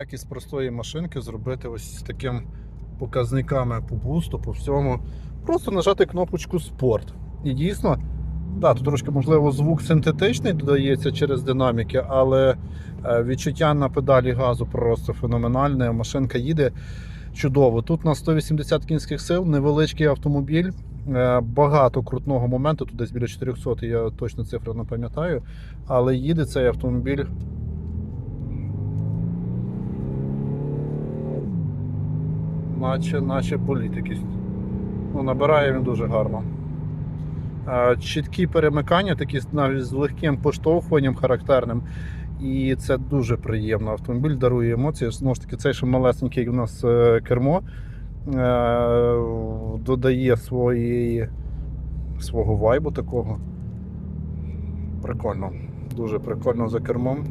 Як із простої машинки зробити ось з таким показниками по бусту, по всьому. Просто нажати кнопочку спорт. І дійсно, да, тут трошки, можливо, звук синтетичний додається через динаміки, але е, відчуття на педалі газу просто феноменальне. Машинка їде чудово. Тут на 180 кінських сил, невеличкий автомобіль. е, Багато крутного моменту, тут десь біля 400, я точно цифру не пам'ятаю. Але їде цей автомобіль наче, наче політики. Ну, набирає він дуже гарно. Е, Чіткі перемикання, такі навіть з легким поштовхуванням характерним. І це дуже приємно. Автомобіль дарує емоції. Знову ж таки, цей ще малесенький у нас е, кермо е, додає своєї, свого вайбу такого. Прикольно. Дуже прикольно за кермом.